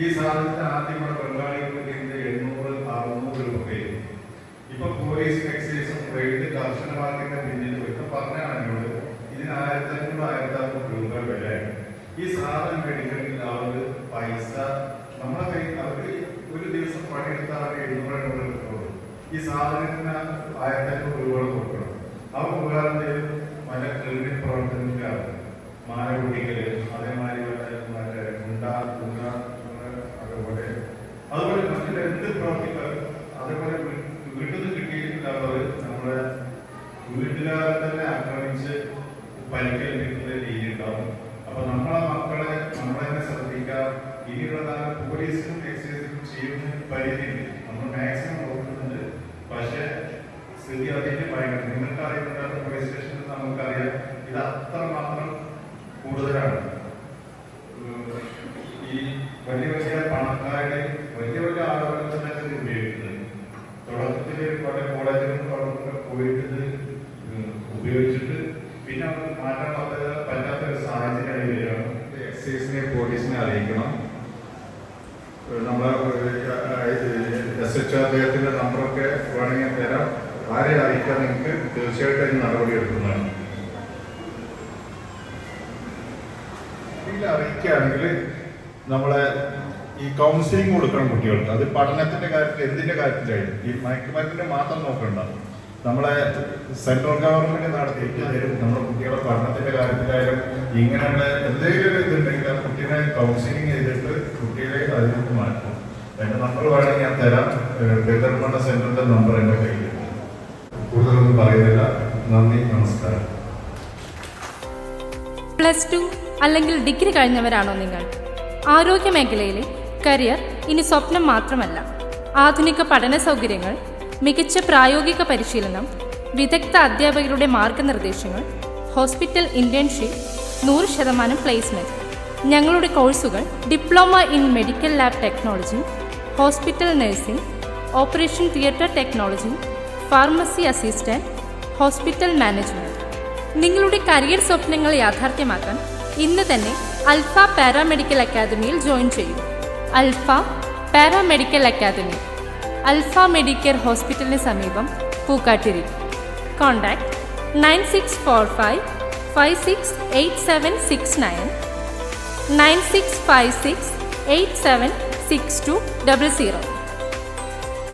ഈ സാധനത്തിന് ആദ്യം ഇവിടെ ബംഗാളികൾക്ക് കിട്ടിയത് എണ്ണൂറ് അറുന്നൂറ് രൂപയും ഇപ്പൊ പോലീസ് എക്സൈസും റെയ്ഡ് മാർഗത്തിന്റെ പിന്നിൽ ഇപ്പൊ പറഞ്ഞാണ് ഇതിന് ആയിരത്തി അഞ്ഞൂറ് ആയിരത്തി അറുന്നൂറ് രൂപ വിലയാണ് ഈ സാധനം മേടിക്കണമെങ്കിൽ ആളുകൾ പൈസ നമ്മളെ കയ്യിൽ അവർക്ക് ഒരു ദിവസം പണിയെടുത്താൽ അവർ എഴുന്നൂറ് എണ്ണൂറ് കിട്ടുള്ളൂ ഈ സാധനത്തിന് ആയിരത്തി അഞ്ഞൂറ് രൂപ കൊടുക്കണം. അവർ ഉപകാരം ചെയ്ത് പല ക്രിമിനൽ പ്രവർത്തനത്തിലാണ്. മാല കുട്ടിക്കൽ അതേമാതിരി വീട്ടുകാരെ തന്നെ ആക്രമിച്ച് പരിക്കേൽപ്പിക്കുന്ന രീതി ഉണ്ടാവും അപ്പൊ നമ്മളെ മക്കളെ നമ്മളെ തന്നെ ശ്രദ്ധിക്കുക ഇനിയുള്ള കാലം പോലീസിനും എക്സൈസിനും ചെയ്യുന്ന പരിധിയുണ്ട് നമ്മൾ മാക്സിമം നോക്കുന്നുണ്ട്. പക്ഷേ സ്ഥിതി അതിന്റെ ഭയങ്കര നിങ്ങൾക്ക് അറിയുന്നുണ്ട് പോലീസ് സ്റ്റേഷനിൽ നമുക്കറിയാം. ഇത് അത്രമാത്രം കൂടുതലാണ്. ഈ വലിയ വലിയ പണക്കാരുടെ വലിയ വലിയ ആളുകൾ തന്നെ ഇത് ഉപയോഗിക്കുന്നത് തുടക്കത്തിൽ പല കോളേജിലും തുടക്കത്തിൽ പോയിട്ട് ഇത് ഉം, ഉപയോഗിച്ചിട്ട് പിന്നെ അവർക്ക് മാറ്റാൻ പറ്റാത്ത ഒരു സാഹചര്യം വരികയാണ്. എക്സൈസിനെ പോലീസിനെ അറിയിക്കണം. നമ്മളെ എസ് എച്ച് അദ്ദേഹത്തിന്റെ നമ്പറൊക്കെ വേണമെങ്കിൽ തരാം. ആരെ അറിയിക്കാൻ നിങ്ങൾക്ക് തീർച്ചയായിട്ടും അതിന് നടപടി എടുക്കുന്നതാണ്. അറിയിക്കുകയാണെങ്കിൽ നമ്മളെ ഈ കൗൺസിലിംഗ് കൊടുക്കണം കുട്ടികൾക്ക്. അത് പഠനത്തിന്റെ കാര്യത്തിൽ എന്തിന്റെ കാര്യത്തിലായാലും. ഈ മയക്കുമരുന്നിന്റെ മാത്രം നോക്കണ്ട. നമ്മളെ സെൻട്രൽ ഗവൺമെന്റ് നടത്തിയിട്ടായാലും നമ്മുടെ കുട്ടികളുടെ പഠനത്തിന്റെ കാര്യത്തിലായാലും ഇങ്ങനെയുള്ള എന്തെങ്കിലും ഒരു ഇതുണ്ടെങ്കിൽ ആ കുട്ടീനെ കൗൺസിലിംഗ് ചെയ്തിട്ട് കുട്ടികളെ അതിനൊക്കെ മാറ്റും. എന്റെ നമ്പർ വേണമെങ്കിൽ ഞാൻ തരാം. പെരുന്തൽമണ്ണ സെന്ററിന്റെ നമ്പർ എന്റെ കയ്യിലുണ്ട് കൂടുതലൊന്നും പറയുന്നില്ല. നന്ദി നമസ്കാരം. പ്ലസ് ടു അല്ലെങ്കിൽ ഡിഗ്രി കഴിഞ്ഞവരാണോ നിങ്ങൾ? ആരോഗ്യ മേഖലയിലെ കരിയർ ഇനി സ്വപ്നം മാത്രമല്ല. ആധുനിക പഠന സൗകര്യങ്ങൾ മികച്ച പ്രായോഗിക പരിശീലനം വിദഗ്ധ അധ്യാപകരുടെ മാർഗനിർദ്ദേശങ്ങൾ ഹോസ്പിറ്റൽ ഇന്റേൺഷിപ്പ് നൂറ് ശതമാനം പ്ലേസ്മെന്റ്. ഞങ്ങളുടെ കോഴ്സുകൾ diploma in medical lab technology hospital nursing operation theatre technology pharmacy assistant hospital management. നിങ്ങളുടെ കരിയർ സ്വപ്നങ്ങൾ യാഥാർത്ഥ്യമാക്കാൻ ഇന്ന് തന്നെ അൽഫ പാരാമെഡിക്കൽ അക്കാദമിയിൽ ജോയിൻ ചെയ്യൂ. Alpha paramedical academy. Alpha Medicare ഹോസ്പിറ്റലിന് സമീപം Pookkattiri. Contact nine six four five five six eight seven six nine. Nine six five six eight seven six two double zero.